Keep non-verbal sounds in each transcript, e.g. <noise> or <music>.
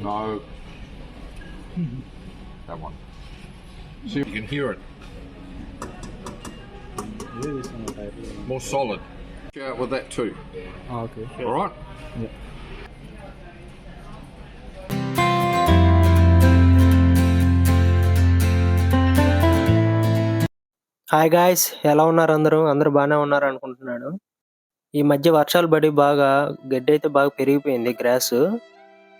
No. that one. See, you can hear it. More solid. Out with that too. Okay All right. Hi guys ఎలా ఉన్నారు అందరూ అందరూ బాగానే ఉన్నారు అనుకుంటున్నాను ఈ మధ్య వర్షాలు పడి బాగా గడ్డి అయితే బాగా పెరిగిపోయింది గ్రాస్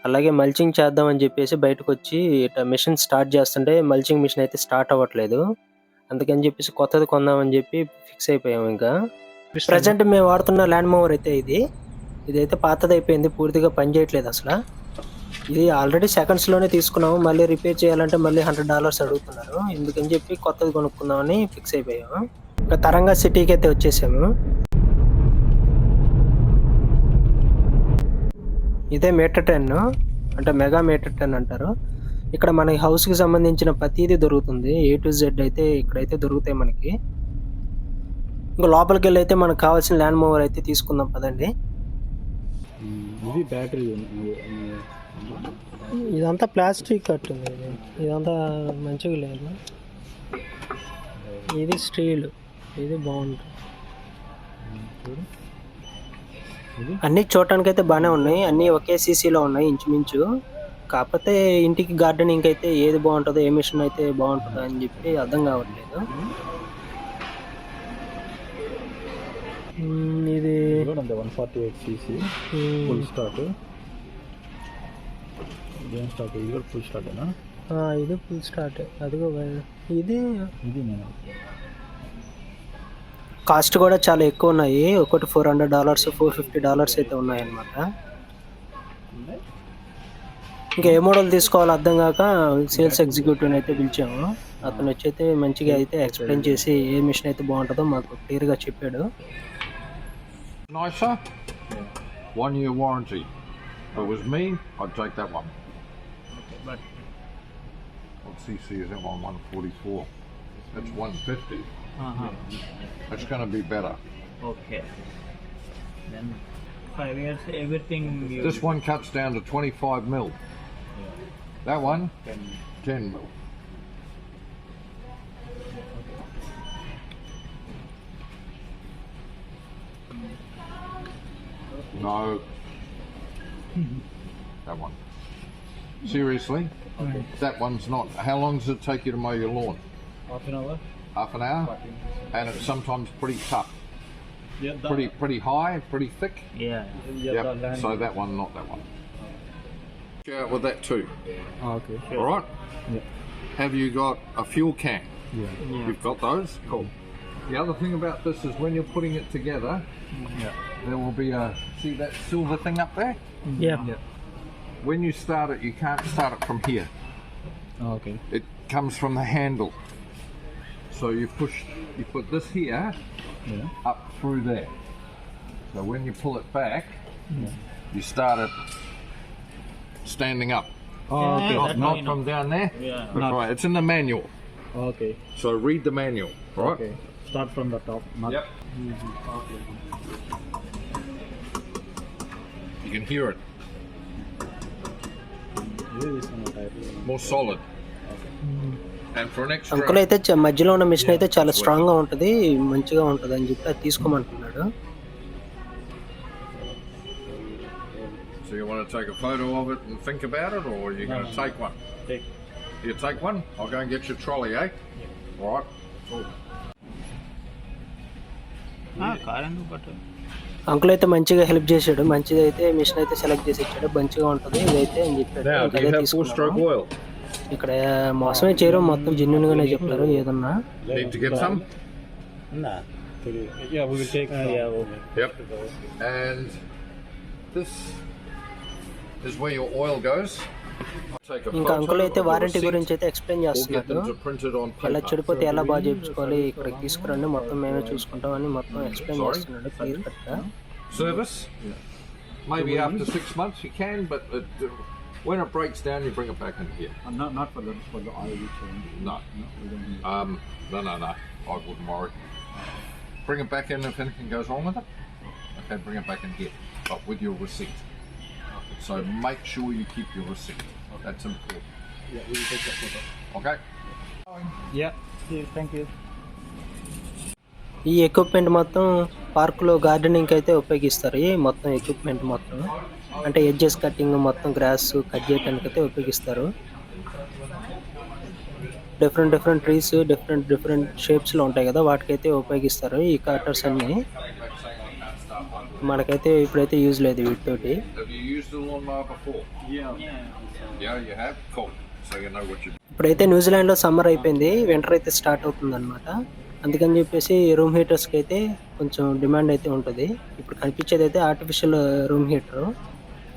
అలాగే మల్చింగ్ చేద్దామని చెప్పేసి బయటకు వచ్చి ఇట్లా మిషన్ స్టార్ట్ చేస్తుంటే మల్చింగ్ మిషన్ అయితే స్టార్ట్ అవ్వట్లేదు. అందుకని చెప్పేసి కొత్తది కొందామని చెప్పి ఫిక్స్ అయిపోయాము ఇంకా. ప్రజెంట్ మేము వాడుతున్న ల్యాండ్ మూవర్ అయితే ఇది. ఇదైతే పాతది అయిపోయింది పూర్తిగా పని చేయట్లేదు అసలు. ఇది ఆల్రెడీ సెకండ్స్లోనే తీసుకున్నాము మళ్ళీ రిపేర్ చేయాలంటే మళ్ళీ హండ్రెడ్ డాలర్స్ అడుగుతున్నారు. ఎందుకని చెప్పి కొత్తది కొనుక్కుందామని ఫిక్స్ అయిపోయాము. ఇంకా తరంగా సిటీకి అయితే వచ్చేసాము. ఇదే మీటర్ టెన్ అంటే మెగా మీటర్ టెన్ అంటారు. ఇక్కడ మన house కి సంబంధించిన ప్రతిదీ దొరుకుతుంది. ఏ టు జెడ్ అయితే ఇక్కడైతే దొరుకుతాయి మనకి. ఇంకా లోపలికి వెళ్ళి అయితే మనకు కావాల్సిన ల్యాండ్ మూవర్ అయితే తీసుకుందాం పదండి. ఇది బ్యాటరీ ఇదంతా ప్లాస్టిక్ కట్టుంది ఇది ఇదంతా మంచిగా లేదు. ఇది స్టీల్. ఇది బాగుంటుంది. అన్ని చూడటానికి అయితే బాగానే ఉన్నాయి. అన్ని ఒకే సీసీలో ఉన్నాయి ఇంచుమించు. కాకపోతే ఇంటికి గార్డెనింగ్ అయితే ఏది బాగుంటుందో ఏ మిషన్ అయితే బాగుంటుందో అని చెప్పి అర్థం కావట్లేదు. ఇది one forty eight CC full start ఇదేం స్టార్ట్ ఇది కూడా ఫుల్ స్టార్టేనా ఆ, ఇది ఫుల్ స్టార్ట్ అదిగో ఇది ఇది నేను. కాస్ట్ కూడా చాలా ఎక్కువ ఉన్నాయి ఒకటి four hundred dollars four fifty dollars అయితే ఉన్నాయి అనమాట ఇంకా ఏ మోడల్ తీసుకోవాలో అర్థం కాక సేల్స్ ఎగ్జిక్యూటివ్ అయితే పిలిచాము అతను వచ్చి అయితే మంచిగా అయితే ఎక్స్ప్లెయిన్ చేసి ఏ మిషన్ అయితే బాగుంటుందో మాకు క్లియర్గా చెప్పాడు Nicer. One year warranty. If it was me, I'd take that one. But What CC is that one? 144. That's 150. Uh-huh. That's going to be better. okay. Then five years, everything. You, This one cuts down to 25 mil. That one, 10 mil. No. <laughs> that one. Seriously? That one's not. How long does it take you to mow your lawn? half an hour half an hour, and it's sometimes pretty tough. Yeah, Pretty pretty high, pretty thick. Yeah. Yep. So that one, not that one. Go out with that too. Okay. All right. Yep. Have you got a fuel can? Yeah. Yeah. You've got those. Cool. The other thing about this is when you're putting it together, Yeah. there will be a see that silver thing up there. Mm-hmm. Yeah. Yeah. When you start it, you can't start it from here. Okay. It comes from the handle. So you push, you put this here yeah. up through there. So when you pull it back, yeah. you start it standing up. Oh, okay. not, not from down there. Yeah. Right. It's in the manual. Oh, okay. So read the manual. Right. Okay. Start from the top. yep. Okay. You can hear it. More solid. Okay. Mm -hmm. Uncle అయితే మధ్యలో ఉన్న machine అయితే చాలా స్ట్రాంగ్గా ఉంటుంది మంచిగా ఉంటుంది అని చెప్పి అది తీసుకోమంటున్నాడు. అంకుల్ అయితే మంచిగా హెల్ప్ చేశాడు మంచిది అయితే మిషన్ అయితే సెలెక్ట్ చేసి ఇచ్చాడు మంచిగా ఉంటుంది ఇది అని చెప్పాడు ఇక్కడ మోసమే చేయరు మొత్తం జెన్యున్ గానే చెప్తారు ఏదన్నా ఇంకా అంకుల్ అయితే వారంటీ గురించి అయితే ఎక్స్ప్లెయిన్ చేస్తున్నారు. ఎలా చెడిపోతే ఎలా బాగా చేయించుకోవాలి ఇక్కడ తీసుకురండి మొత్తం మేమే చూసుకుంటాం అని మొత్తం ఎక్స్ప్లెయిన్ చేస్తున్నాడు service maybe after six when it breaks down, you bring it back in here. Uh, not not for the for the oil change. No. No, we don't need. Um, no, no, no. I wouldn't worry. Bring it back in if anything goes wrong with it. Okay, bring it back in here, but with your receipt. So make sure you keep your receipt. That's important. Yeah, we will take that photo. Okay. Yeah. Yeah, thank you. ఈ equipment మొత్తం పార్కులో gardening అయితే ఉపయోగిస్తారు ఈ మొత్తం equipment మొత్తం అంటే edges cutting మొత్తం గ్రాస్ కట్ చేయడానికి అయితే ఉపయోగిస్తారు different different trees different different షేప్స్లో ఉంటాయి కదా వాటికైతే ఉపయోగిస్తారు ఈ కట్టర్స్ అన్ని. మనకైతే ఇప్పుడైతే యూజ్ లేదు వీటితోటి. ఇప్పుడైతే న్యూజిలాండ్లో సమ్మర్ అయిపోయింది వింటర్ అయితే స్టార్ట్ అవుతుంది అనమాట అందుకని చెప్పేసి రూమ్ హీటర్స్కి అయితే కొంచెం డిమాండ్ అయితే ఉంటుంది. ఇప్పుడు కనిపించేది అయితే ఆర్టిఫిషియల్ రూమ్ హీటర్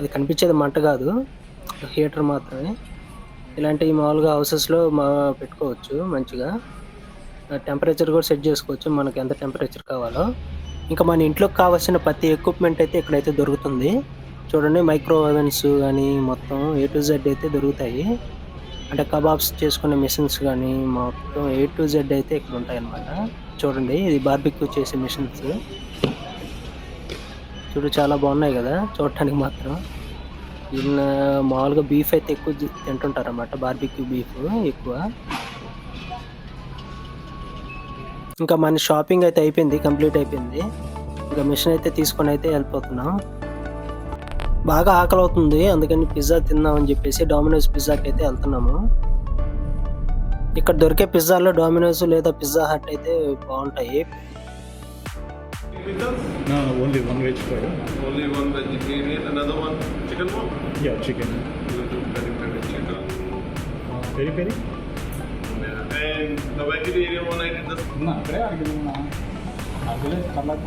అది కనిపించేది మంట కాదు. హీటర్ మాత్రమే. ఇలాంటివి మామూలుగా హౌసెస్లో మా పెట్టుకోవచ్చు మంచిగా. టెంపరేచర్ కూడా సెట్ చేసుకోవచ్చు మనకి ఎంత టెంపరేచర్ కావాలో. ఇంకా మన ఇంట్లోకి కావాల్సిన ప్రతి ఎక్విప్మెంట్ అయితే ఇక్కడైతే దొరుకుతుంది. చూడండి మైక్రో ఓవెన్స్ కానీ మొత్తం ఏ టు జెడ్ అయితే దొరుకుతాయి. అంటే కబాబ్స్ చేసుకునే మిషన్స్ కానీ మొత్తం ఏ టు జెడ్ అయితే ఇక్కడ ఉంటాయి అన్నమాట చూడండి ఇది బార్బిక్యూ చేసే మిషన్స్. చూడు చాలా బాగున్నాయి కదా చూడటానికి మాత్రం. ఈయన మామూలుగా బీఫ్ అయితే ఎక్కువ తింటుంటారు అన్నమాట బార్బిక్యూ బీఫ్ ఎక్కువ. ఇంకా మన షాపింగ్ అయితే అయిపోయింది కంప్లీట్ అయిపోయింది. ఇంకా మిషన్ అయితే తీసుకొని అయితే వెళ్ళిపోతున్నాం. బాగా ఆకలి అవుతుంది అందుకని పిజ్జా తిందామని చెప్పేసి డామినోస్ పిజ్జాకి అయితే వెళ్తున్నాము. ఇక్కడ దొరికే పిజ్జాలో డామినోస్ లేదా పిజ్జా హట్ అయితే బాగుంటాయి. with? No, no, only one veg for you. Only one vegetarian, another one chicken one? Yeah, chicken. You do peri peri chicken. Uh, peri peri? And the vegetarian one I did the ಕಡೆ ಆಗಿದ್ದೀನಿ ಅದಲ್ಲೇ ಕರ್ನಾಟಕ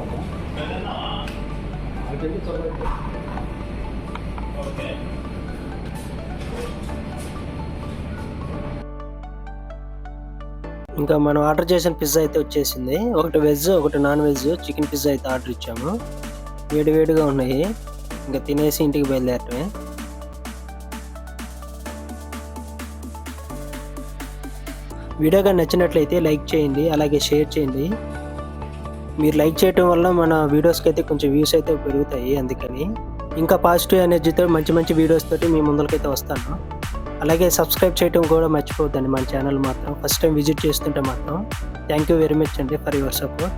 ಅದಕ್ಕೆ ఇంకా మనం order చేసిన pizza అయితే వచ్చేసింది. ఒకటి veg ఒకటి నాన్ వెజ్ చికెన్ పిజ్జా అయితే ఆర్డర్ ఇచ్చాము. వేడి వేడిగా ఉన్నాయి. ఇంకా తినేసి ఇంటికి బయలుదేరటమే. వీడియోగా నచ్చినట్లయితే లైక్ చేయండి అలాగే షేర్ చేయండి. మీరు లైక్ చేయటం వల్ల మన వీడియోస్కి అయితే కొంచెం వ్యూస్ అయితే పెరుగుతాయి అందుకని. ఇంకా పాజిటివ్ ఎనర్జీతో మంచి మంచి వీడియోస్ తోటి మీ ముందరకైతే వస్తాను. అలాగే సబ్స్క్రైబ్ చేయడం కూడా మర్చిపోవద్దండి మన ఛానల్ మాత్రం. ఫస్ట్ టైం విజిట్ చేస్తుంటే మాత్రం థ్యాంక్ యూ వెరీ మచ్ అండి ఫర్ యువర్ సపోర్ట్